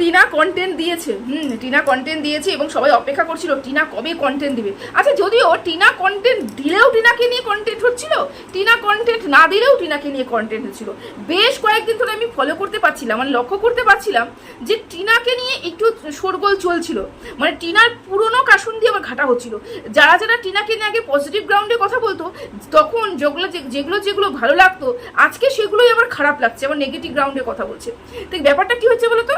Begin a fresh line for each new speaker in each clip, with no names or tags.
Tina content দিয়েছে। হুম, Tina content দিয়েছে এবং সবাই অপেক্ষা করছিল, টিনা কবে কন্টেন্ট দিবে? আচ্ছা যদিও টিনা কন্টেন্ট দিলেও টিনাকে নিয়ে কন্টেন্ট হচ্ছিল, টিনা কন্টেন্ট না দিলেও টিনাকে নিয়ে কন্টেন্ট হচ্ছিল। বেশ কয়েকদিন ধরে আমি ফলো করতে পারছিলাম মানে লক্ষ্য করতে পারছিলাম যে টিনাকে নিয়ে একটু শোরগোল চলছিল। মানে টিনার পুরনো কাশুন দিয়ে আবার ঘাটা হচ্ছিল। যারা যারা টিনাকে নিয়ে আগে পজিটিভ গ্রাউন্ডে কথা বলতো, তখন যেগুলো যেগুলো যেগুলো ভালো লাগতো, আজকে সেগুলোই আবার খারাপ লাগছে, আবার নেগেটিভ গ্রাউন্ডে কথা বলছে। তো ব্যাপারটা কি হচ্ছে বলতো?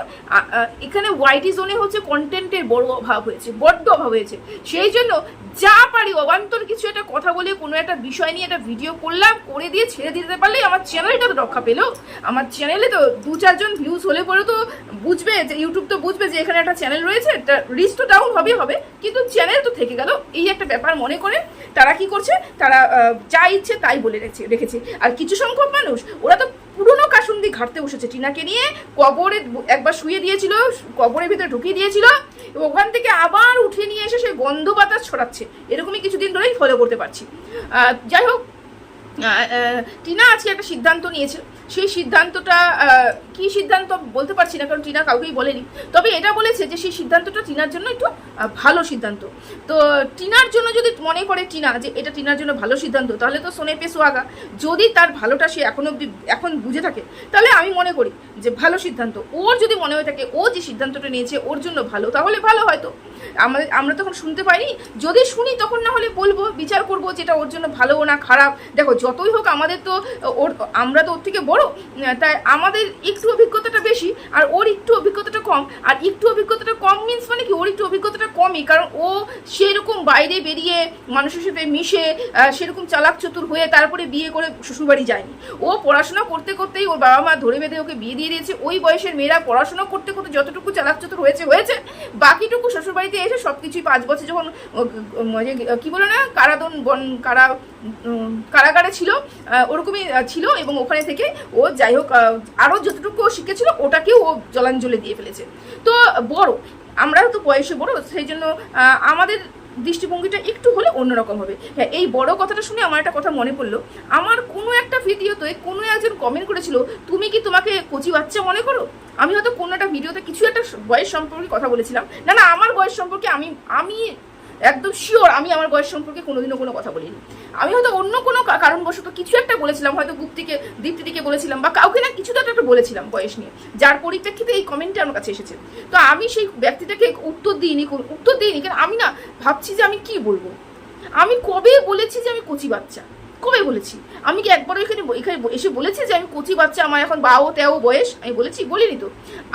এখানে ওয়াইটি জোনে হচ্ছে কন্টেন্টের বড় অভাব হয়েছে বড্ড অভাব হয়েছে। সেই জন্য যা পারি, অবান্তর কিছু একটা কথা বলে কোনো একটা বিষয় নিয়ে একটা ভিডিও করলাম, করে দিয়ে ছেড়ে দিতে পারলেই আমার চ্যানেলটা তো রক্ষা পেল। আমার চ্যানেলে তো দু চারজন ভিউজ হলে পরে তো বুঝবে যে ইউটিউব তো বুঝবে যে এখানে একটা চ্যানেল রয়েছে রিচ তো ডাউন হবে হবে, কিন্তু চ্যানেল তো থেকে গেল। এই একটা ব্যাপার মনে করে তারা কি করছে, তারা যা ইচ্ছে তাই বলে রেখেছে রেখেছে। আর কিছু সংখ্যক মানুষ, ওরা তো পুরনো কাসুন্দি ঘাটতে বসেছে। টিনাকে নিয়ে কবরে একবার শুয়ে দিয়েছিল, কবরের ভিতরে ঢুকিয়ে দিয়েছিল ওখান থেকে আবার উঠিয়ে নিয়ে এসে সে গন্ধ বাতাস ছড়াচ্ছে। এরকমই কিছুদিন ধরেই ফলো করতে পারছি। যাই হোক টিনা আজকে একটা সিদ্ধান্ত নিয়েছে সেই সিদ্ধান্তটা কি সিদ্ধান্ত বলতে পারছি না, কারণ টিনা কাউকেই বলেনি। তবে এটা বলেছে যে সেই সিদ্ধান্তটা টিনার জন্য একটু ভালো সিদ্ধান্ত। তো টিনার জন্য যদি মনে করে টিনা যে এটা টিনার জন্য ভালো সিদ্ধান্ত, তাহলে তো সোনে পে সোয়াগা যদি তার ভালোটা সে এখন অব্দি, এখন বুঝে থাকে, তাহলে আমি মনে করি যে ভালো সিদ্ধান্ত। ওর যদি মনে হয়ে থাকে, ও যে সিদ্ধান্তটা নিয়েছে, ওর জন্য ভালো, তাহলে ভালো হয়তো। আমাদের, আমরা তখন শুনতে পাইনি যদি শুনি তখন না হলে বলব, বিচার করব যেটা ওর জন্য ভালো না খারাপ। দেখো, যতই হোক আমাদের তো, ওর, আমরা তো ওর থেকে বড়, তাই আমাদের একটু অভিজ্ঞতাটা বেশি, আর ওর একটু অভিজ্ঞতাটা কম। আর একটু অভিজ্ঞতাটা কম মিন্স মানে কি, ওর একটু অভিজ্ঞতাটা কমই, কারণ ও সেরকম বাইরে বেরিয়ে মানুষের সাথে মিশে সেরকম চালাক চতুর হয়ে তারপরে বিয়ে করে শ্বশুরবাড়ি যায়নি। ও পড়াশোনা করতে করতেই ওর বাবা মা ধরে বেঁধে ওকে বিয়ে দিয়ে দিয়েছে। ওই বয়সের মেয়েরা পড়াশোনা করতে করতে যতটুকু চালাক চতুর হয়েছে হয়েছে, বাকিটুকু শ্বশুরবাড়িতে এসে সব কিছুই পাঁচ বছর যখন কি বলে না কারাদন বন, কারা কারাগারে ছিল ওরকমই ছিল এবং ওখানে থেকে ও যাই হোক আরও যতটুকু শিখেছিল, ওটাকেও ও জলাঞ্জলি দিয়ে ফেলেছে। তো বড় আমরা তো বয়সে বড়, সেই জন্য আমাদের দৃষ্টিভঙ্গিটা একটু হলে অন্যরকম হবে। হ্যাঁ এই বড় কথাটা শুনে আমার একটা কথা মনে পড়ল। আমার কোনো একটা ভিডিওতে কোনো একজন কমেন্ট করেছিল, তুমি কি তোমাকে কচি বাচ্চা মনে করো? আমি হয়তো কোনো একটা ভিডিওতে কিছু একটা বয়স সম্পর্কে কথা বলেছিলাম। না না, আমার বয়স সম্পর্কে আমি আমি একদম শিওর আমি আমার বয়স সম্পর্কে কোনোদিনও কোনো কথা বলিনি। আমি হয়তো অন্য কোনো কারণবশত কিছু একটা বলেছিলাম, হয়তো গুপ্তিকে, দীপ্তিদিকে বলেছিলাম বা কাউকে না, কিছু তো একটা বলেছিলাম বয়স নিয়ে। যার পরিপ্রেক্ষিতে এই কমেন্টটা আমার কাছে এসেছে। তো আমি সেই ব্যক্তিটাকে উত্তর দিইনি উত্তর দিইনি কারণ আমি না ভাবছি যে আমি কি বলব? আমি কবে বলেছি যে আমি কচি বাচ্চা? কবে বলেছি? আমি কি একবার এখানে এখানে এসে বলেছি যে আমি কচি বাচ্চা, আমার এখন বাও তেও বয়স? আমি বলেছি, বলিনি তো।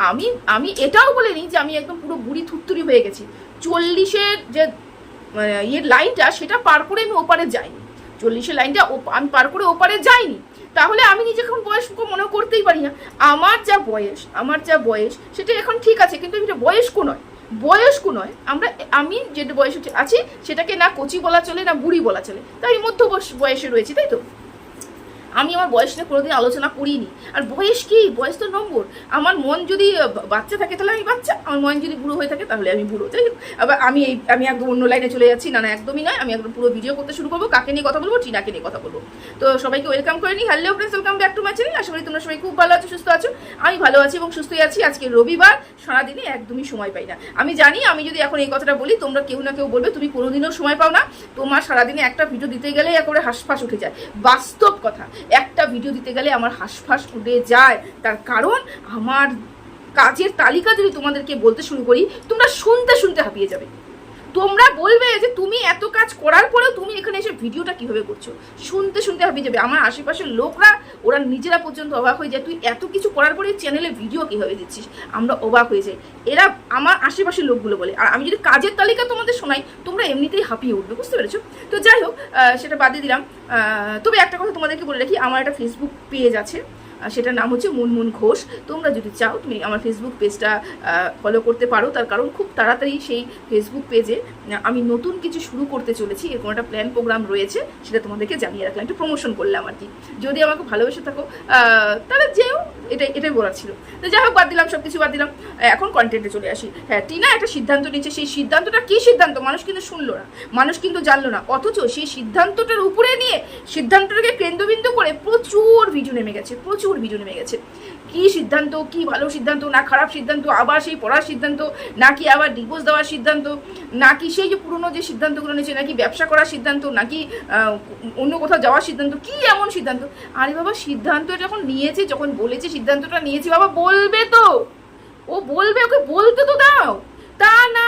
আমি আমি এটাও বলিনি যে আমি একদম পুরো বুড়ি থুত্তুরি হয়ে গেছি। চল্লিশের যে মানে ইয়ের লাইনটা সেটা পার করে আমি ওপারে যাইনি। চল্লিশের লাইনটা আমি পার করে ওপারে যাইনি। তাহলে আমি নিজেকে বয়স্ক মনে করতেই পারি না। আমার যা বয়স, আমার যা বয়স, সেটা এখন ঠিক আছে, কিন্তু এটা বয়স্ক নয়। বয়স্ক নয়, আমরা, আমি যে বয়সে আছি, সেটাকে না কচি বলা চলে, না বুড়ি বলা চলে। তাই মধ্য বয়সে রয়েছি, তাই তো? আমি আমার বয়স নিয়ে কোনোদিন আলোচনা করিনি। আর বয়স কি? বয়স তো নম্বর। আমার মন যদি বাচ্চা থাকে তাহলে আমি বাচ্চা। আমার মন যদি বুড়ো হয়ে থাকে তাহলে আমি বুড়ো। তাই আবার আমি এই, আমি একদম অন্য লাইনে চলে যাচ্ছি। না না, একদমই নয়। আমি একদম পুরো ভিডিও করতে শুরু করব। কাকে নিয়ে কথা বলব? টিনাকে নিয়ে কথা বলব। তো সবাইকে ওয়েলকাম করে নিই। Hello friends welcome back to my আশা করি তোমরা সবাই খুব ভালো আছো, সুস্থ আছো। আমি ভালো আছি এবং সুস্থই আছি। আজকে রবিবার। সারাদিনে একদমই সময় পাই না। আমি জানি, আমি যদি এখন এই কথাটা বলি, তোমরা কেউ না কেউ বলবে, তুমি কোনোদিনও সময় পাও না। তোমার সারাদিনে একটা ভিডিও দিতে গেলে একবারে হাঁসফাঁস উঠে যায়। বাস্তব কথা। একটা ভিডিও দিতে গেলে আমার হাঁসফাঁস উঠে যায়। তার কারণ আমার কাজের তালিকা যদি তোমাদেরকে বলতে শুরু করি, তোমরা শুনতে শুনতে হাঁপিয়ে যাবে। তোমরা বলবে যে তুমি এত কাজ করার পরেও তুমি এখানে এসে ভিডিওটা কীভাবে করছ? শুনতে শুনতে হাঁপিয়ে যাবে। আমার আশেপাশের লোকরা, ওরা নিজেরা পর্যন্ত অবাক হয়ে যায়, তুই এত কিছু করার পরে চ্যানেলে ভিডিও কীভাবে দিচ্ছিস? আমরা অবাক হয়ে যাই। এরা আমার আশেপাশের লোকগুলো বলে। আর আমি যদি কাজের তালিকা তোমাদের শোনাই, তোমরা এমনিতেই হাঁপিয়ে উঠবে, বুঝতে পেরেছ? তো যাই হোক সেটা বাদে দিলাম। তবে একটা কথা তোমাদেরকে বলে রাখি, আমার একটা ফেসবুক পেজ আছে। সেটার নাম হচ্ছে মুনমুন ঘোষ। তোমরা যদি চাও, তুমি আমার ফেসবুক পেজটা ফলো করতে পারো। তার কারণ খুব তাড়াতাড়ি সেই ফেসবুক পেজে আমি নতুন কিছু শুরু করতে চলেছি। এরকম একটা প্ল্যান প্রোগ্রাম রয়েছে, সেটা তোমাদেরকে জানিয়ে রাখলাম। একটু প্রমোশন করলাম আর কি। যদি আমাকে ভালোবেসে থাকো তাহলে যেও, এটাই এটাই বলার ছিল। তো যাই হোক, বাদ দিলাম সব কিছু বাদ দিলাম। এখন কন্টেন্টে চলে আসি। হ্যাঁ টিনা একটা সিদ্ধান্ত নিচ্ছে। সেই সিদ্ধান্তটা কি সিদ্ধান্ত? মানুষ কিন্তু শুনলো না। মানুষ কিন্তু জানলো না। অথচ সেই সিদ্ধান্তটার উপরে নিয়ে সিদ্ধান্তটাকে কেন্দ্রবিন্দু করে প্রচুর ভিডিও নেমে গেছে, প্রচুর ভিডিও নেমে গেছে। কি সিদ্ধান্ত, কি ভালো সিদ্ধান্ত, না খারাপ সিদ্ধান্ত, আবার সেই পড়ার সিদ্ধান্ত নাকি আবার ডিভোর্স দেওয়ার সিদ্ধান্ত নাকি সেই যে পুরনো যে সিদ্ধান্তগুলো নিয়েছে নাকি ব্যবসা করার সিদ্ধান্ত নাকি অন্য কোথাও যাওয়ার সিদ্ধান্ত, কি এমন সিদ্ধান্ত? আরে বাবা, সিদ্ধান্ত যখন নিয়েছে, যখন বলেছে, সিদ্ধান্তটা নিয়েছে, বাবা বলবে তো। ও বলবে, ওকে বলতে তো দাও। তা না,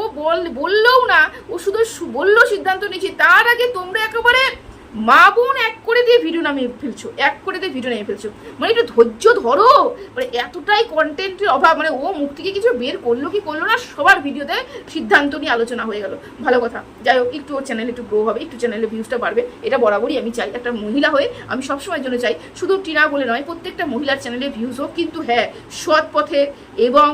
ও বল, বললেও না, ও শুধু বলল সিদ্ধান্ত নিয়েছে, তার আগে তোমরা একেবারে মা বোন এক করে দিয়ে ভিডিও নামিয়ে ফেলছো, এক করে দিয়ে ভিডিও নামিয়ে ফেলছো। মানে একটু ধৈর্য ধরো। মানে এতটাই কন্টেন্টের অভাব মানে ও মুখ থেকে কিছু বের করল কি করল না, সবার ভিডিওতে সিদ্ধান্ত নিয়ে আলোচনা হয়ে গেল। ভালো কথা। যাই হোক, একটু ওর চ্যানেল একটু গ্রো হবে, একটু চ্যানেলে ভিউজটা বাড়বে। এটা বরাবরই আমি চাই। একটা মহিলা হয়ে আমি সবসময়ের জন্য চাই। শুধু টিনা বলে নয়, প্রত্যেকটা মহিলার চ্যানেলে ভিউজ হোক, কিন্তু হ্যাঁ সৎ পথে এবং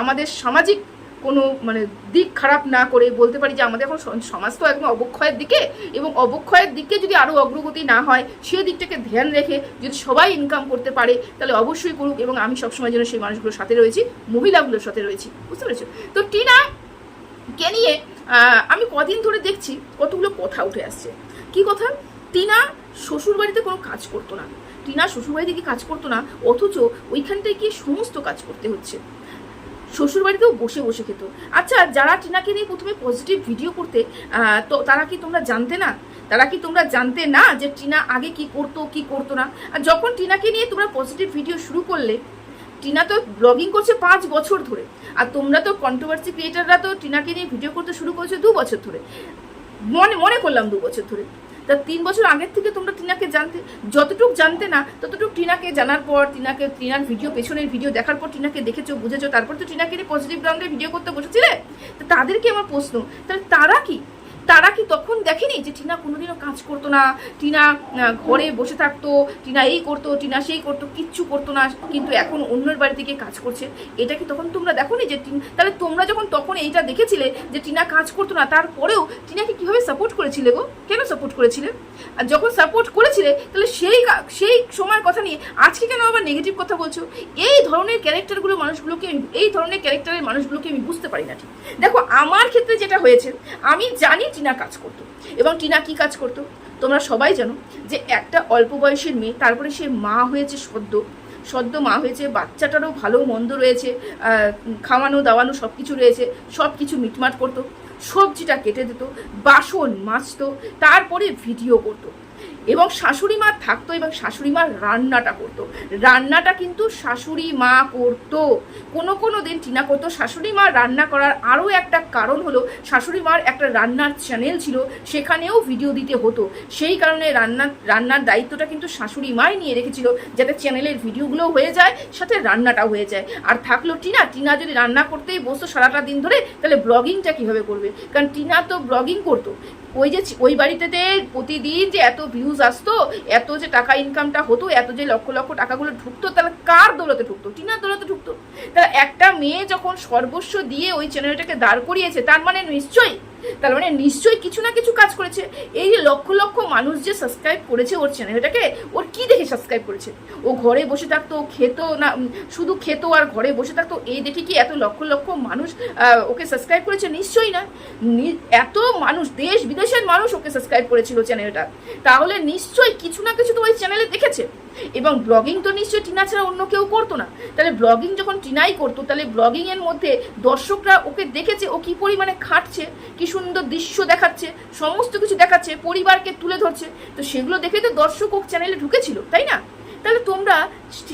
আমাদের সামাজিক কোনো মানে দিক খারাপ না করে বলতে পারি যে আমাদের এখন সমাজ তো একদম অবক্ষয়ের দিকে এবং অবক্ষয়ের দিকে যদি আরও অগ্রগতি না হয় সেই দিকটাকে ধ্যান রেখে যদি সবাই ইনকাম করতে পারে, তাহলে অবশ্যই করুক এবং আমি সবসময় যেন সেই মানুষগুলোর সাথে রয়েছি, মহিলাগুলোর সাথে রয়েছি। বুঝতে পেরেছ? তো টিনা, কে নিয়ে আমি কদিন ধরে দেখছি কতগুলো কথা উঠে আসছে। কি কথা? টিনা শ্বশুর বাড়িতে কোনো কাজ করতো না। টিনা শ্বশুর বাড়িতে গিয়ে কাজ করতো না, অথচ ওইখানটায় গিয়ে সমস্ত কাজ করতে হচ্ছে। শ্বশুর বাড়িতেও বসে বসে খেত। আচ্ছা যারা টিনাকে নিয়ে প্রথমে পজিটিভ ভিডিও করতে তো তারা কি তোমরা জানতে না? তারা কি তোমরা জানতে না যে টিনা আগে কি করতো কি করতো না? আর যখন টিনাকে নিয়ে তোমরা পজিটিভ ভিডিও শুরু করলে, টিনা তো ব্লগিং করছে পাঁচ বছর ধরে। আর তোমরা তো কন্ট্রোভার্সি ক্রিয়েটাররা তো টিনাকে নিয়ে ভিডিও করতে শুরু করেছ দু বছর ধরে। মনে মনে করলাম দু বছর ধরে। তা তিন বছর আগের থেকে তোমরা টিনাকে জানতে, যতটুকু জানতে না, ততটুক টিনাকে জানার পর, টিনাকে, টিনার ভিডিও পেছনের ভিডিও দেখার পর টিনাকে দেখেছ, বুঝেছ, তারপর তো টিনাকে নিয়ে পজিটিভ গ্রাউন্ডে ভিডিও করতে বসেছিলে? তো তাদেরকে আমার প্রশ্ন? তাহলে তারা কি? তারা কি তখন দেখেনি যে টিনা কোনোদিনও কাজ করতো না? টিনা ঘরে বসে থাকতো, টিনা এই করতো, টিনা সেই করতো, কিচ্ছু করতো না, কিন্তু এখন অন্যের বাড়ি থেকে কাজ করছে। এটা কি তখন তোমরা দেখোনি যে তাহলে তোমরা যখন তখন এইটা দেখেছিলে যে টিনা কাজ করতো না, তারপরেও টিনাকে কীভাবে সাপোর্ট করেছিলে গো? কেন সাপোর্ট করেছিলে? আর যখন সাপোর্ট করেছিলে, তাহলে সেই সেই সময়ের কথা নিয়ে আজকে কেন আবার নেগেটিভ কথা বলছো? এই ধরনের ক্যারেক্টারগুলো মানুষগুলোকে এই ধরনের ক্যারেক্টারের মানুষগুলোকে আমি বুঝতে পারি না ঠিক। দেখো, আমার ক্ষেত্রে যেটা হয়েছে, আমি জানি টিনা কাজ করতো। এবং টিনা কি কাজ করতো? তোমরা সবাই জানো যে একটা অল্প বয়সের মেয়ে, তারপরে সে মা হয়েছে সদ্য। সদ্য মা হয়েছে, বাচ্চাটারও ভালো মন্দ রয়েছে খাওয়ানো, দাওয়ানো সব কিছু রয়েছে সব কিছু মিটমাট করতো, সবজিটা কেটে দিত, বাসন মাজতো, তারপরে ভিডিও করতো। এবং শাশুড়ি মা থাকতো এবং শাশুড়ি মা রান্নাটা করতো। রান্নাটা কিন্তু শাশুড়ি মা করতো। কোনো কোনো দিন টিনা করতো। শাশুড়ি মা রান্না করার আরও একটা কারণ হলো, শাশুড়ি মার একটা রান্নার চ্যানেল ছিল, সেখানেও ভিডিও দিতে হতো। সেই কারণে রান্না, রান্নার দায়িত্বটা কিন্তু শাশুড়ি মাই নিয়ে রেখেছিল, যাতে চ্যানেলের ভিডিওগুলো হয়ে যায়, সাথে রান্নাটাও হয়ে যায়। আর থাকল টিনা। টিনা যদি রান্না করতেই বসতো সারাটা দিন ধরে, তাহলে ব্লগিংটা কীভাবে করবে? কারণ টিনা তো ব্লগিং করতো। ওই যে, ওই বাড়িতে প্রতিদিন যে এত ভিউজ আসতো, এত যে টাকা ইনকামটা হতো, এত যে লক্ষ লক্ষ টাকাগুলো ঢুকতো, তাহলে কার দৌলতে ঢুকতো? টিনার দৌলতে ঢুকতো। তাহলে একটা মেয়ে যখন সর্বস্ব দিয়ে ওই চ্যানেলটাকে দাঁড় করিয়েছে, তার মানে নিশ্চয়ই তার মানে নিশ্চয়ই কিছু না কিছু কাজ করেছে। এই যে লক্ষ লক্ষ মানুষ যে সাবস্ক্রাইব করেছে ওর চ্যানেলটাকে ওর কি দেখে সাবস্ক্রাইব করেছে? ও ঘরে বসে থাকতো, খেত না শুধু খেত আর ঘরে বসে থাকতো, এই দেখে কি এত লক্ষ লক্ষ মানুষ ওকে সাবস্ক্রাইব করেছে? নিশ্চয়ই না। এত মানুষ, দেশ বিদেশের মানুষ ওকে সাবস্ক্রাইব করেছিল চ্যানেলটা তাহলে নিশ্চয়ই কিছু না কিছু তো ওই চ্যানেলে দেখেছে। এবং ব্লগিং তো নিশ্চয়ই টিনা ছাড়া অন্য কেউ করতো না। তাহলে ব্লগিং যখন টিনাই করতো, তাহলে ব্লগিং এর মধ্যে দর্শকরা ওকে দেখেছে, ও কি পরিমাণে খাটছে, কি সুন্দর দৃশ্য দেখাচ্ছে, সমস্ত কিছু দেখাচ্ছে, পরিবারকে তুলে ধরছে। তো সেগুলো দেখে তো দর্শক ও চ্যানেলে ঢুকেছিল, তাই না? তাহলে তোমরা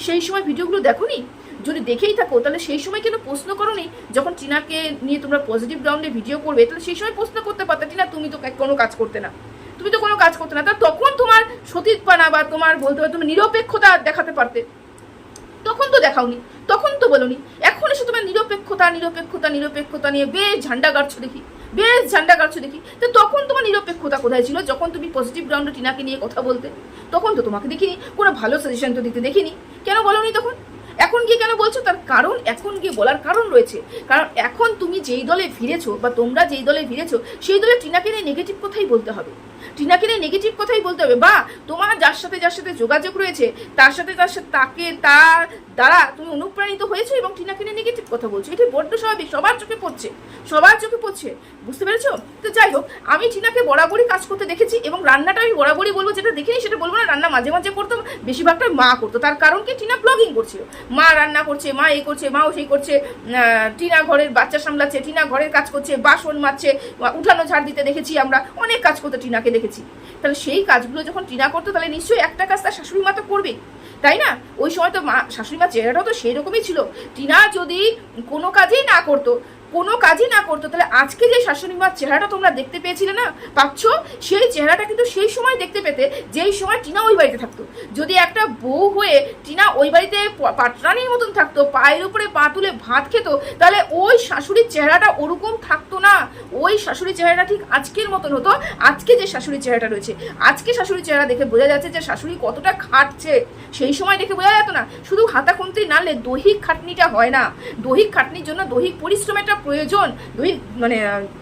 সেই সময় ভিডিওগুলো দেখোনি? যদি দেখেই থাকো, তাহলে সেই সময় কেন প্রশ্ন করো নি যখন টিনাকে নিয়ে তোমরা পজিটিভ গ্রাউন্ডে ভিডিও করবে, তাহলে সেই সময় প্রশ্ন করতে পারতে, টিনা, তুমি তো কোনো কাজ করতে না। তুমি তো কোনো কাজ করতে না। তা তখন তোমার সতীৎপানা বা তোমার বলতে পারো তুমি নিরপেক্ষতা দেখাতে পারতে। তখন তো দেখাওনি, তখন তো বলনি। এখন এসে তোমার নিরপেক্ষতা নিরপেক্ষতা নিরপেক্ষতা নিয়ে বেশ ঝান্ডা গাড়ছো দেখি, বেশ ঝান্ডা গাড়ছো দেখি। তো তখন তোমার নিরপেক্ষতা কোথায় ছিল? যখন তুমি পজিটিভ গ্রাউন্ডে টিনাকে নিয়ে কথা বলতে, তখন তো তোমাকে দেখিনি, কোনো ভালো সাজেশন তো দিতে দেখিনি। কেন বলনি তখন? এখন গিয়ে কেন বলছো? তার কারণ এখন গিয়ে বলার কারণ রয়েছে। কারণ এখন তুমি যেই দলে ফিরেছো বা তোমরা যেই দলে ফিরেছো, সেই দলে টিনাকে নিয়ে নেগেটিভ কথাই বলতে হবে। টিনাকে নিয়ে নেগেটিভ কথাই বলতে হবে। বা, তোমার যার সাথে যার সাথে যোগাযোগ রয়েছে, তার সাথে তার সাথে তাকে, তার দ্বারা তুমি অনুপ্রাণিত হয়েছো এবং টিনাকে নিয়ে নেগেটিভ কথা বলছো। এটা বড্ড স্বাভাবিক, সবার চোখে পড়ছে, সবার চোখে পড়ছে। বুঝতে পেরেছ? তো যাই হোক, আমি টিনাকে বরাবরই কাজ করতে দেখেছি এবং রান্নাটা আমি বরাবরই বলব, যেটা দেখিনি সেটা বলব না, রান্না মাঝে মাঝে করতো বেশিরভাগটা মা করতো। তার কারণ কি? টিনা ব্লগিং করছিল। মা রান্না করছে, মা এই করছে, মাও সেই করছে টিনা ঘরের বাচ্চা সামলাচ্ছে, টিনা ঘরের কাজ করছে, বাসন মারছে উঠানো ঝাড় দিতে দেখেছি আমরা, অনেক কাজ করতো টিনাকে দেখেছি। তাহলে সেই কাজগুলো যখন টিনা করতো, তাহলে নিশ্চয়ই একটা কাজ তার শাশুড়ি মা তো করবে। তাই না? ওই সময় তো মা, শাশুড়ি মা চেহারাটাও তো সেই রকমই ছিল। টিনা যদি কোনো কাজেই না করতো কোনো কাজই না করতো। তাহলে আজকে যে শাশুড়ি মার চেহারাটা তোমরা দেখতে পেয়েছিলে না, পাচ্ছ? সেই চেহারাটা কিন্তু সেই সময় দেখতে পেতে, যেই সময় টিনা ওই বাড়িতে থাকতো। যদি একটা বউ হয়ে টিনা ওই বাড়িতে পাটরানির মতন থাকতো, পায়ের উপরে পা তুলে ভাত খেত, তাহলে ওই শাশুড়ির চেহারাটা ওরকম থাকতো না। ওই শাশুড়ির চেহারাটা ঠিক আজকের মতন হতো। আজকে যে শাশুড়ির চেহারাটা রয়েছে, আজকে শাশুড়ির চেহারা দেখে বোঝা যাচ্ছে যে শাশুড়ি কতটা খাটছে। সেই সময় দেখে বোঝা যেত না। শুধু হাতা খুন্তি নাড়লে দৈহিক খাটনিটা হয় না। দৈহিক খাটনির জন্য দৈহিক পরিশ্রমের একটা প্রয়োজন দুই মানে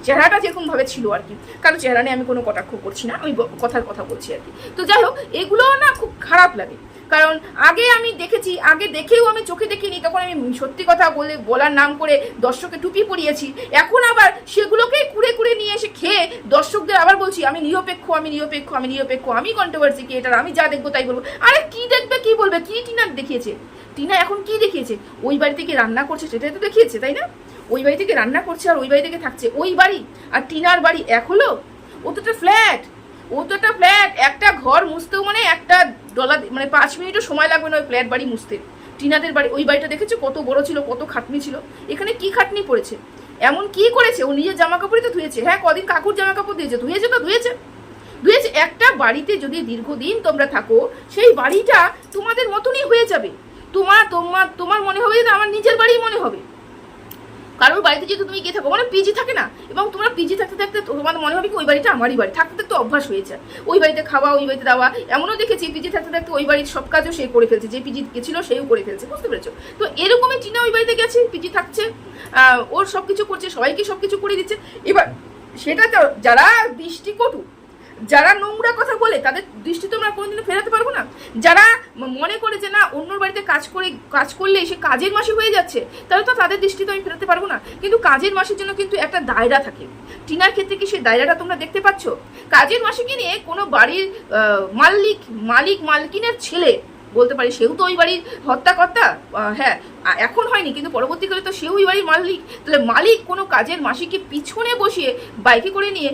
চেহারাটা যেরকম ভাবে ছিল আর কি। কারণ চেহারা নিয়ে আমি কোনো কটাক্ষ করছি না, আমি কথার কথা বলছি আর কি। তো যাই হোক এগুলো না খুব খারাপ লাগে। কারণ আগে আমি দেখেছি, আগে দেখেও আমি চোখে দেখিনি, তখন আমি সত্যি কথা বলে, বলার নাম করে দর্শকে টুপি পরিয়েছি। এখন আবার সেগুলোকেই কুড়ে কুড়ে নিয়ে এসে খেয়ে দর্শকদের আবার বলছি, আমি নিরপেক্ষ আমি নিরপেক্ষ আমি নিরপেক্ষ, আমি কন্ট্রোভার্সি কি এটা আমি যা দেখব তাই বলব। আরে কি দেখবে, কি বলবে? কি টিনা দেখিয়েছে? টিনা এখন কি দেখিয়েছে? ওই বাড়ি থেকে রান্না করছে, সেটাই তো দেখিয়েছে, তাই না? ওই বাড়ি থেকে রান্না করছে আর ওই বাড়ি থেকে থাকছে। ওই বাড়ি আর টিনার বাড়ি এক হলো? ও তো একটা ফ্ল্যাট ও তো একটা ফ্ল্যাট একটা ঘর মুছতেও মানে একটা ডলার মানে পাঁচ মিনিটও সময় লাগবে না ওই ফ্ল্যাট বাড়ি মুছতে। টিনাদের বাড়ি ওই বাড়িটা দেখেছ? কত বড় ছিল, কত খাটনি ছিল। এখানে কি খাটনি পড়েছে? এমন কি করেছে? ও নিজের জামা কাপড়ই তো ধুয়েছে। হ্যাঁ কদিন কাকুর জামা কাপড় দিয়েছে ধুয়েছে তো, ধুয়েছে। ধুয়েছে। একটা বাড়িতে যদি দীর্ঘদিন তোমরা থাকো, সেই বাড়িটা তোমাদের মতনই হয়ে যাবে। তোমার তোমার তোমার মনে হবে যে আমার নিজের বাড়ি মনে হবে। কারোর বাড়িতে যেহেতু তুমি গিয়ে থাকো মানে পিজি থাকে না। এবং তোমরা পিজি থাকতে থাকতে তোমার মনে হবে কি ওই বাড়িটা আমারই বাড়ি। থাকতে থাকতে অভ্যাস হয়ে যায় ওই বাড়িতে খাওয়া, ওই বাড়িতে দেওয়া, এমনও দেখেছি পিজি থাকতে থাকতে ওই বাড়ির সব কাজও সে করে ফেলছে। যে পিজি গেছিল সেও করে ফেলছে, বুঝতে পেরেছ? তো এরকমই টিনা ওই বাড়িতে গেছে পিজি থাকছে। ওর সব কিছু করছে, সবাইকে সব কিছু করে দিচ্ছে। এবার সেটা তো যারা দৃষ্টি কটু যারা নোংরা কথা বলে, তাদের দৃষ্টি তো আমরা কোনোদিনও ফেরাতে পারব না। যারা মনে করে যে না, অন্যর বাড়িতে কাজ করে, কাজ করলে সে কাজের মাসি হয়ে যাচ্ছে, তাহলে তো তাদের দৃষ্টি তো আমি ফেরাতে পারব না। কিন্তু কাজের মাসের জন্য কিন্তু একটা দায়রা থাকে। টিনার ক্ষেত্রে কি সেই দায়রাটা তোমরা দেখতে পাচ্ছ? কাজের মাসিকে নিয়ে কোনো বাড়ির মালিক মালিক, মালকিনের ছেলে, বলতে পারি সেও তো ওই বাড়ির হত্যাকর্তা হ্যাঁ এখন হয়নি, কিন্তু পরবর্তীকালে তো সেও ওই বাড়ির মালিক। তাহলে মালিক কোনো কাজের মাসিকে পিছনে বসিয়ে, বাইকে করে নিয়ে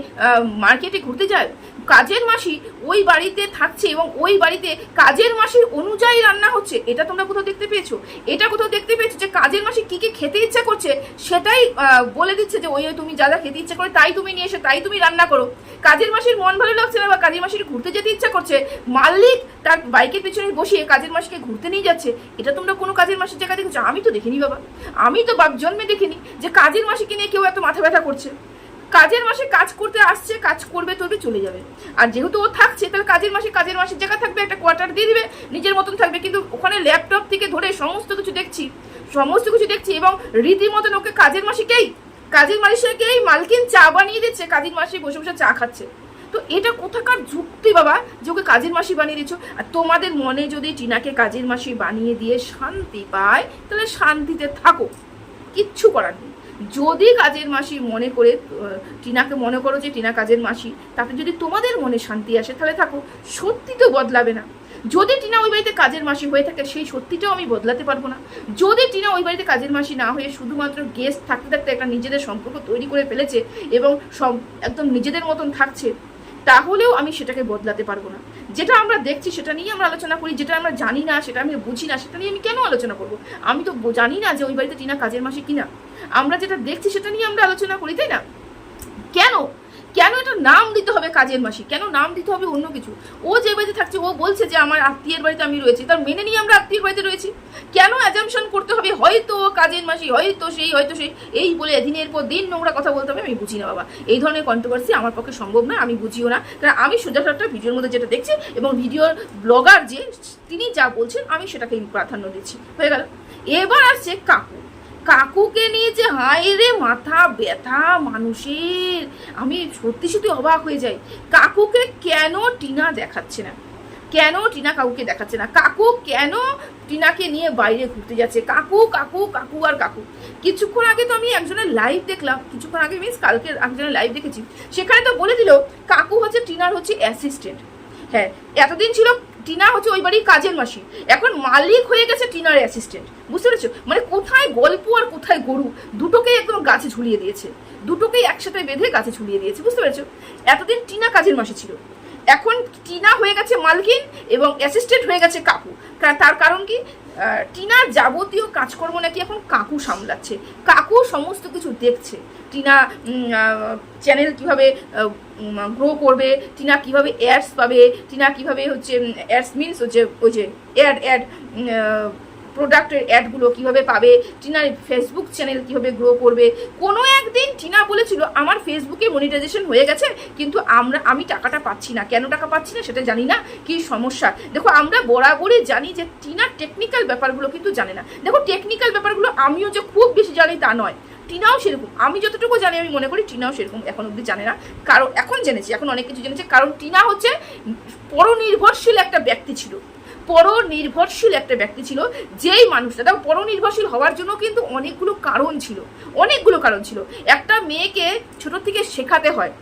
মার্কেটে ঘুরতে যায়? কাজের মাসি ওই বাড়িতে থাকছে এবং ওই বাড়িতে কাজের মাসির অনুযায়ী রান্না হচ্ছে। এটা তোমরা কোথাও দেখতে পেয়েছ? এটা কোথাও দেখতে পেয়েছ যে কাজের মাসি কি কি খেতে ইচ্ছা করছে? সেটাই বলে দিচ্ছে যে, ওই তুমি যা যা খেতে ইচ্ছা করে তাই তুমি নিয়ে এসে, তাই তুমি রান্না করো। কাজের মাসির মন ভালো লাগছে না বা কাজের মাসির ঘুরতে যেতে ইচ্ছা করছে? মালিক তার বাইকের পেছনে বসিয়ে কাজের মাসিকে ঘুরতে নিয়ে যাচ্ছে। এটা তোমরা কোনো কাজের মাসির জায়গা দেখেছ? আমি তো দেখিনি বাবা। আমি তো বাপ জন্মে দেখিনি যে কাজের মাসিকে নিয়ে কেউ এত মাথা ব্যথা করছে। কাজের মাসে কাজ করতে আসছে, কাজ করবে তবে চলে যাবে। আর যেহেতু ও থাকছে, তাহলে কাজের মাসে কাজের মাসে জায়গা থাকবে, একটা কোয়ার্টার দিয়ে দিবে, নিজের মতন থাকবে। কিন্তু ওখানে ল্যাপটপ থেকে ধরে সমস্ত কিছু দেখছি, সমস্ত কিছু দেখছি এবং রীতিমতন ওকে কাজের মাসিকেই কাজের মাসিকেই মালকিন চা বানিয়ে দিচ্ছে, কাজের মাসি বসে বসে চা খাচ্ছে। তো এটা কোথাকার যুক্তি বাবা যে ওকে কাজের মাসি বানিয়ে দিচ্ছ? আর তোমাদের মনে যদি টিনাকে কাজের মাসি বানিয়ে দিয়ে শান্তি পায়, তাহলে শান্তিতে থাকো। কিচ্ছু করার নেই। যদি কাজের মাসি মনে করে টিনাকে মনে করো যে টিনা কাজের মাসি, তাতে যদি তোমাদের মনে শান্তি আসে, তাহলে থাকো, সত্যি তো বদলাবে না। যদি টিনা ওই বাড়িতে কাজের মাসি হয়ে থাকে, সেই সত্যিটাও আমি বদলাতে পারব না। যদি টিনা ওই বাড়িতে কাজের মাসি না হয়ে শুধুমাত্র গেস্ট থাকতে থাকতে একটা নিজেদের সম্পর্ক তৈরি করে ফেলেছে এবং সব একদম নিজেদের মতন থাকছে তাহলেও আমি সেটাকে বদলাতে পারব না। যেটা আমরা দেখছি সেটা নিয়ে আমরা আলোচনা করি, যেটা আমরা জানি না, সেটা আমি বুঝি না, সেটা নিয়ে আমি কেন আলোচনা করব? আমি তো জানি না যে ওই বাড়িতে টিনা কাজের মাসে কিনা। আমরা যেটা দেখছি সেটা নিয়ে আমরা আলোচনা করি, তাই না? কেন? কেন এটা নাম দিতে হবে কাজের মাসি? কেন নাম দিতে হবে অন্য কিছু? ও যে বাড়িতে থাকছে, ও বলছে যে আমার আত্মীয়ের বাড়িতে আমি রয়েছি। তার মেনে নিয়ে আমরা আত্মীয়ের বাড়িতে রয়েছি। কেন অ্যাজামশন করতে হবে? হয়তো কাজের মাসি, হয়তো সেই হয়তো সেই। এই বলে দিনের পর দিন নোংরা কথা বলতে হবে, আমি বুঝি না, বাবা। এই ধরনের কন্ট্রোভার্সি আমার পক্ষে সম্ভব না, আমি বুঝিও না। কারণ আমি সোজাসাপটা ভিডিওর মধ্যে যেটা দেখছি এবং ভিডিওর ব্লগার যে, তিনি যা বলছেন, আমি সেটাকেই প্রাধান্য দিচ্ছি। হয়ে গেল। এবার আসছে কাকু। কাকুকে নিয়ে যে হায় রে, মাথা ব্যথা মানুষের। আমি সত্যি সত্যি অবাক হয়ে যাই। কাকুকে কেন টিনা দেখাচ্ছে না? কেন টিনা কাকুকে দেখাচ্ছে না? কাকু কেন টিনাকে নিয়ে বাইরে ঘুরতে যাচ্ছে? কাকু কাকু কাকু আর কাকু। কিছুক্ষণ আগে তো আমি একজনের লাইভ দেখলাম। কিছুক্ষণ আগে মিস কালকে একজনের লাইভ দেখেছি। সেখানে তো বলে দিল, কাকু হচ্ছে টিনার হচ্ছে অ্যাসিস্ট্যান্ট হ্যাঁ এতদিন ছিল টিনা হচ্ছে ওই বাড়ির কাজের মাসি এখন মালিক হয়ে গেছে টিনার অ্যাসিস্ট্যান্ট বুঝতে পেরেছ? মানে কোথায় গল্প আর কোথায় গরু, দুটোকেই একদম গাছে ঝুলিয়ে দিয়েছে। দুটোকেই একসাথে বেঁধে গাছে ঝুলিয়ে দিয়েছে, বুঝতে পেরেছ? এতদিন টিনা কাজের মাসি ছিল। এখন টিনা হয়ে গেছে মালকিন এবং অ্যাসিস্ট্যান্ট হয়ে গেছে কাকু। তার কারণ কি? টিনার যাবতীয় কাজকর্ম নাকি এখন কাকু সামলাচ্ছে? কাকু সমস্ত কিছু দেখছে। টিনা চ্যানেল কীভাবে গ্রো করবে? টিনা কীভাবে অ্যাডস পাবে? টিনা কীভাবে হচ্ছে অ্যাডস মিনস হচ্ছে, ওই যে অ্যাড অ্যাড প্রোডাক্টের অ্যাডগুলো কীভাবে পাবে, টিনার ফেসবুক চ্যানেল কীভাবে গ্রো করবে, কোনো একদিন টিনা বলেছিল আমার ফেসবুকে মনিটাইজেশন হয়ে গেছে, কিন্তু আমরা, আমি টাকাটা পাচ্ছি না। কেন টাকা পাচ্ছি না সেটা জানি না, কি সমস্যা? দেখো, আমরা বরাবরই জানি যে টিনার টেকনিক্যাল ব্যাপারগুলো কিন্তু জানে না। দেখো টেকনিক্যাল ব্যাপারগুলো আমিও যে খুব বেশি জানি তা নয়। টিনাও সেরকম। আমি যতটুকু জানি, আমি মনে করি টিনাও সেরকম এখন অব্দি জানে না। কারণ, এখন জেনেছি, এখন অনেক কিছু জেনেছে। কারণ টিনা হচ্ছে পরনির্ভরশীল একটা ব্যক্তি ছিল। পরনির্ভরশীল একটা ব্যক্তি ছিল, যেই মানুষটা। তার পরনির্ভরশীল হওয়ার জন্য কিন্তু অনেকগুলো কারণ ছিল। অনেকগুলো কারণ ছিল। একটা মেয়েকে ছোট থেকে শেখাতে হয়।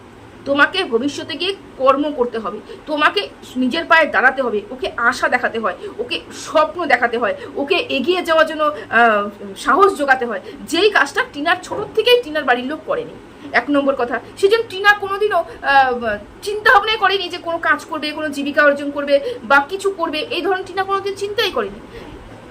তোমাকে ভবিষ্যতে গিয়ে কর্ম করতে হবে। তোমাকে নিজের পায়ে দাঁড়াতে হবে। ওকে আশা দেখাতে হয়, ওকে স্বপ্ন দেখাতে হয়, ওকে এগিয়ে যাওয়ার জন্য সাহস জোগাতে হয়। যেই কাজটা টিনার ছোটোর থেকেই টিনার বাড়ির লোক করেনি। এক নম্বর কথা সেজন্য টিনা কোনোদিনও চিন্তা ভাবনাই করেনি যে কোনো কাজ করবে, কোনো জীবিকা অর্জন করবে বা কিছু করবে। এই ধরনের টিনা কোনোদিন চিন্তাই করেনি।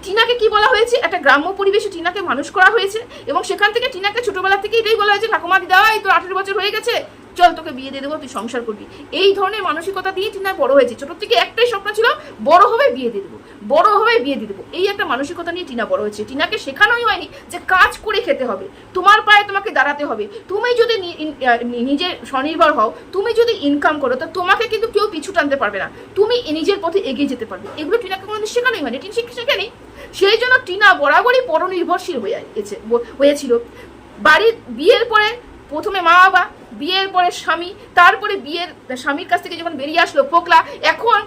টিনাকে কি বলা হয়েছে? একটা গ্রাম্য পরিবেশে টিনাকে মানুষ করা হয়েছে এবং সেখান থেকে টিনাকে ছোটবেলা থেকে এটাই বলা হয়েছে, ঠাকুমা, দিদা, এই তো আঠেরো বছর হয়ে গেছে। চল তোকে বিয়ে দিয়ে দেবো, তুই সংসার করবি। এই ধরনের মানসিকতা দিয়ে টিনা বড় হয়েছে। ছোট থেকে একটাই স্বপ্ন ছিল, বড় হবে বিয়ে দিয়ে দেবো। বড় হবে বিয়ে দিয়ে দেবো। এই একটা মানসিকতা নিয়ে টিনা বড় হয়েছে। টিনাকে শেখানোই হয়নি যে কাজ করে খেতে হবে। তোমার পায়ে তোমাকে দাঁড়াতে হবে। তুমি যদি নিজে স্বনির্ভর হও, তুমি যদি ইনকাম করো, তা তোমাকে কিন্তু কেউ পিছু টানতে পারবে না। তুমি নিজের পথে এগিয়ে যেতে পারবে। এগুলো টিনাকে কোনোদিন শেখানোই হয়নি। টিন শিখ- শেখেনি। সেই জন্য টিনা বরাবরই পরনির্ভরশীল হয়ে গেছে হয়েছিল। বাড়ির বিয়ের পরে প্রথমে মা বাবা, বিয়ের পরে স্বামী, তারপরে বিয়ের স্বামীর কাছ থেকে যখন বেরিয়ে আসলো পোকলা, এখন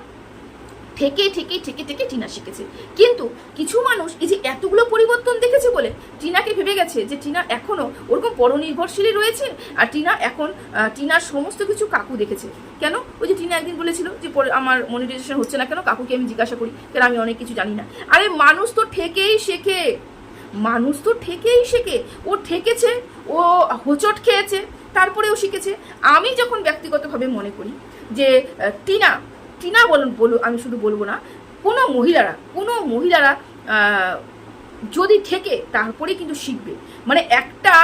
থেকে থেকে ঠেকে ঠেকে টিনা শিখেছে। কিন্তু কিছু মানুষ এই যে এতগুলো পরিবর্তন দেখেছে বলে টিনাকে ভেবে গেছে যে টিনা এখনও ওরকম পরনির্ভরশীলই রয়েছে আর টিনা এখন টিনার সমস্ত কিছু কাকু দেখেছে। কেন? ওই যে টিনা একদিন বলেছিল যে, পরে আমার মনিটাইজেশন হচ্ছে না কেন? কাকুকে আমি জিজ্ঞাসা করি। কেন আমি অনেক কিছু জানি না? আরে মানুষ তো ঠেকেই শেখে। মানুষ তো ঠেকেই শেখে। ও ঠেকেছে, ও হোঁচট খেয়েছে, তারপরেও শিখেছে। আমি যখন ব্যক্তিগতভাবে মনে করি যে টিনা টিনা বলুন, বলু, আমি শুধু বলব না, কোনো মহিলারা কোনো মহিলারা যদি থেকে তারপরে কিন্তু শিখবে। মানে একটা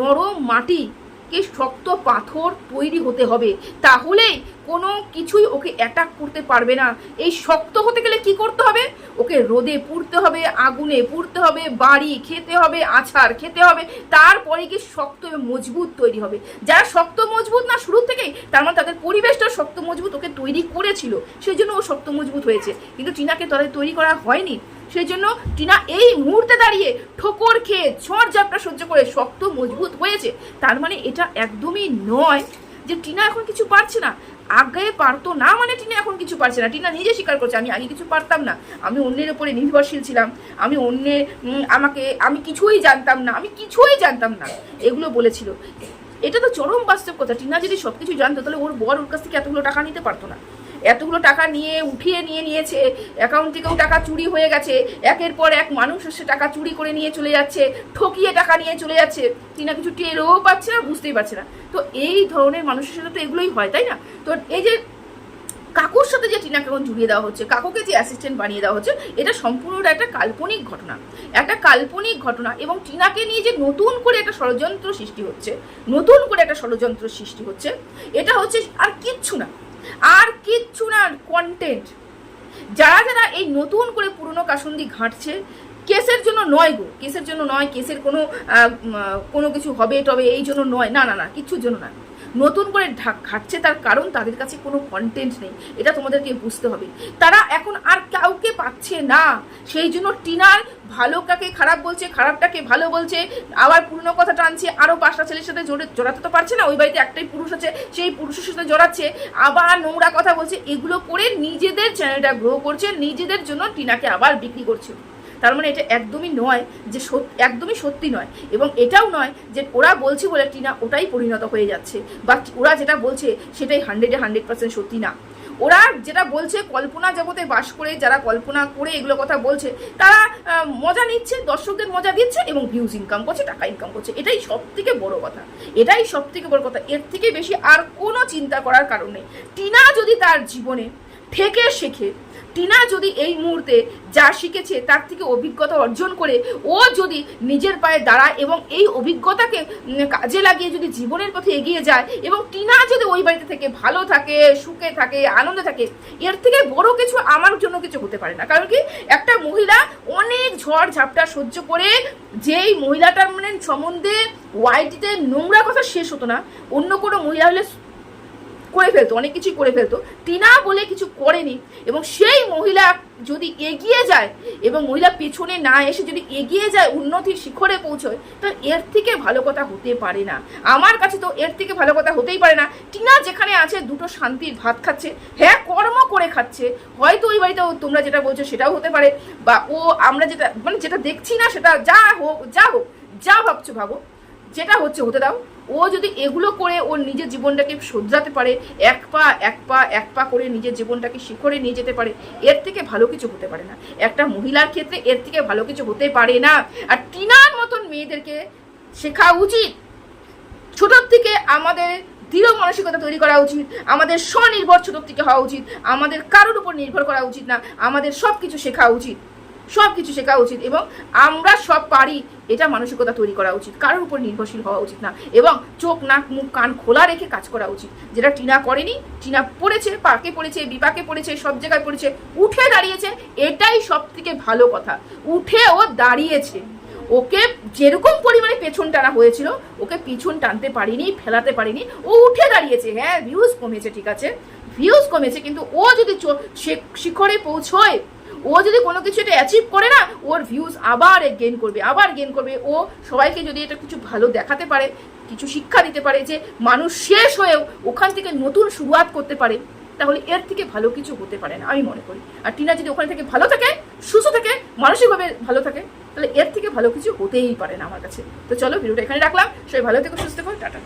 নরম মাটিকে শক্ত পাথর তৈরি হতে হবে। তাহলেই কোনো কিছুই ওকে অ্যাটাক করতে পারবে না। এই শক্ত হতে গেলে কি করতে হবে? ওকে রোদে পুড়তে হবে, আগুনে পুড়তে হবে, বাড়ি খেতে হবে, আছাড় খেতে হবে, তারপরে কি শক্ত মজবুত তৈরি হবে। যারা শক্ত, মজবুত না শুরু থেকেই, তার মানে তাদের পরিবেশটা শক্ত, মজবুত ওকে তৈরি করেছিল। সেই জন্য ও শক্ত, মজবুত হয়েছে। কিন্তু টিনাকে তাদের তৈরি করা হয়নি। সেই জন্য টিনা এই মুহূর্তে দাঁড়িয়ে ঠোকর খেয়ে ঝড় ঝাপটা সহ্য করে শক্ত, মজবুত হয়েছে। তার মানে এটা একদমই নয় যে টিনা এখন কিছু পারছে না। আগে পারতো না মানে টিনা এখন কিছু পারছে না। টিনা নিজে স্বীকার করছে, আমি আগে কিছু পারতাম না। আমি অন্যের উপরে নির্ভরশীল ছিলাম। আমি অন্যের আমাকে, আমি কিছুই জানতাম না। আমি কিছুই জানতাম না। এগুলো বলেছিল। এটা তো চরম বাস্তব কথা। টিনা যদি সব কিছু জানতো, তাহলে ওর বর ওর কাছ থেকে এতগুলো টাকা নিতে পারতো না। এতগুলো টাকা নিয়ে, উঠিয়ে নিয়ে নিয়েছে অ্যাকাউন্ট থেকেও টাকা চুরি হয়ে গেছে, একের পর এক মানুষ এসে টাকা চুরি করে নিয়ে চলে যাচ্ছে, ঠকিয়ে টাকা নিয়ে চলে যাচ্ছে টিনা কিছু টেরও পাচ্ছে না, বুঝতেই পারছে না। তো এই ধরনের মানুষের সাথে তো এগুলোই হয়, তাই না? তো এই যে কাকুর সাথে যে টিনাকে এখন জুড়িয়ে দেওয়া হচ্ছে, কাকুকে যে অ্যাসিস্ট্যান্ট বানিয়ে দেওয়া হচ্ছে, এটা সম্পূর্ণটা একটা কাল্পনিক ঘটনা। একটা কাল্পনিক ঘটনা এবং টিনাকে নিয়ে যে নতুন করে একটা ষড়যন্ত্র সৃষ্টি হচ্ছে, নতুন করে একটা ষড়যন্ত্র সৃষ্টি হচ্ছে, এটা হচ্ছে আর কিচ্ছু না। আর কিচ্ছু না কন্টেন্ট যারা যারা এই নতুন করে পুরনো কাসন্দি ঘাঁটছে, কেসের জন্য নয় গো, কেসের জন্য নয়, কেসের কোনো কোনো কিছু হবে, টবে, এই জন্য নয়, না না না, কিচ্ছুর জন্য না। নতুন করে ঘাটছে তার কারণ তাদের কাছে কোনো কন্টেন্ট নেই। এটা তোমাদেরকে বুঝতে হবে। তারা এখন আর কাউকে পাচ্ছে না। সেই জন্য টিনার ভালোটাকে খারাপ বলছে খারাপটাকে ভালো বলছে, আবার পুরনো কথা টানছে আরও পাঁচটা ছেলের সাথে জোরে জড়াতে তো পারছে না, ওই বাড়িতে একটাই পুরুষ আছে, সেই পুরুষের সাথে জড়াচ্ছে, আবার নোংরা কথা বলছে, এগুলো করে নিজেদের চ্যানেলটা গ্রো করছে, নিজেদের জন্য টিনাকে আবার বিক্রি করছে। তার মানে এটা একদমই নয় যে একদমই সত্যি নয়। এবং এটাও নয় যে ওরা বলছে বলে টিনা ওটাই পরিণত হয়ে যাচ্ছে। বা ওরা যেটা বলছে সেটাই হান্ড্রেডে হান্ড্রেড পার্সেন্ট সত্যি না। ওরা যেটা বলছে কল্পনা জগতে বাস করে, যারা কল্পনা করে এগুলো কথা বলছে, তারা মজা নিচ্ছে, দর্শকদের মজা দিচ্ছে এবং ভিউজ ইনকাম করছে, টাকা ইনকাম করছে। এটাই সব থেকে বড় কথা। এটাই সব থেকে বড় কথা। এর থেকে বেশি আর কোনো চিন্তা করার কারণ নেই। টিনা যদি তার জীবনে থেকে শেখে টিনা যদি এই মুহূর্তে যা শিখেছে, তার থেকে অভিজ্ঞতা অর্জন করে, ও যদি নিজের পায়ে দাঁড়ায় এবং এই অভিজ্ঞতাকে কাজে লাগিয়ে যদি জীবনের পথে এগিয়ে যায় এবং টিনা যদি ওই বাড়িতে থেকে ভালো থাকে, সুখে থাকে, আনন্দে থাকে, এর থেকে বড় কিছু আমার জন্য কিছু হতে পারে না। কারণ কি? একটা মহিলা অনেক ঝড় ঝাপটা সহ্য করে যেই মহিলাটার মানে সম্বন্ধে ওয়াইটিতে নোংরা কথা শেষ হতো না। অন্য কোনো মহিলা হলে করে ফেলতো, অনেক কিছুই করে ফেলতো। টিনা বলে কিছু করেনি এবং সেই মহিলা যদি এগিয়ে যায় এবং মহিলা পেছনে না এসে যদি এগিয়ে যায় উন্নতির শিখরে পৌঁছয়, তো এর থেকে ভালো কথা হতে পারে না। আমার কাছে তো এর থেকে ভালো কথা হতেই পারে না। টিনা যেখানে আছে, দুটো শান্তির ভাত খাচ্ছে হ্যাঁ কর্ম করে খাচ্ছে। হয়তো ওই বাড়িতে তোমরা যেটা বলছো সেটাও হতে পারে বা ও আমরা যেটা মানে যেটা দেখছি না সেটা যা হোক যা হোক, যা ভাবছ ভাবো, যেটা হচ্ছে, হতে দাও। ও যদি এগুলো করে ওর নিজের জীবনটাকে শোধরাতে পারে, এক পা এক পা এক পা করে নিজের জীবনটাকে শিখরে নিয়ে যেতে পারে, এর থেকে ভালো কিছু হতে পারে না। একটা মহিলার ক্ষেত্রে এর থেকে ভালো কিছু হতে পারে না। আর টিনার মতন মেয়েদেরকে শেখা উচিত। ছোটোর থেকে আমাদের দৃঢ় মানসিকতা তৈরি করা উচিত। আমাদের স্বনির্ভর ছোটোর থেকে হওয়া উচিত। আমাদের কারোর উপর নির্ভর করা উচিত না। আমাদের সব কিছু শেখা উচিত। সব কিছু শেখা উচিত এবং আমরা সব পারি, এটা মানসিকতা তৈরি করা উচিত। কারোর উপর নির্ভরশীল হওয়া উচিত না এবং চোখ, নাক, মুখ, কান খোলা রেখে কাজ করা উচিত। যেটা টিনা করেনি, টিনা পড়েছে, পাকে পড়েছে, বিপাকে পড়েছে, সব জায়গায় পড়েছে, উঠে দাঁড়িয়েছে, এটাই সব থেকে ভালো কথা। উঠে ও দাঁড়িয়েছে। ওকে যেরকম পরিমাণে পেছন টানা হয়েছিল, ওকে পিছন টানতে পারিনি, ফেলাতে পারিনি, ও উঠে দাঁড়িয়েছে। হ্যাঁ ভিউজ কমেছে, ঠিক আছে। ভিউজ কমেছে, কিন্তু ও যদি শিখরে পৌঁছয় ও যদি কোনো কিছু এটা অ্যাচিভ করে না, ওর ভিউজ আবার গেন করবে, আবার গেন করবে। ও সবাইকে যদি এটা কিছু ভালো দেখাতে পারে, কিছু শিক্ষা দিতে পারে যে মানুষ শেষ হয়েও ওখান থেকে নতুন শুরুয়াত করতে পারে, তাহলে এর থেকে ভালো কিছু হতে পারে না, আমি মনে করি। আর টিনা যদি ওখানে থেকে ভালো থাকে, সুস্থ থাকে, মানসিকভাবে ভালো থাকে, তাহলে এর থেকে ভালো কিছু হতেই পারে না আমার কাছে। তো চলো, ভিডিওটা এখানে রাখলাম। সবাই ভালো থেকো, সুস্থ থেকো, টাটা।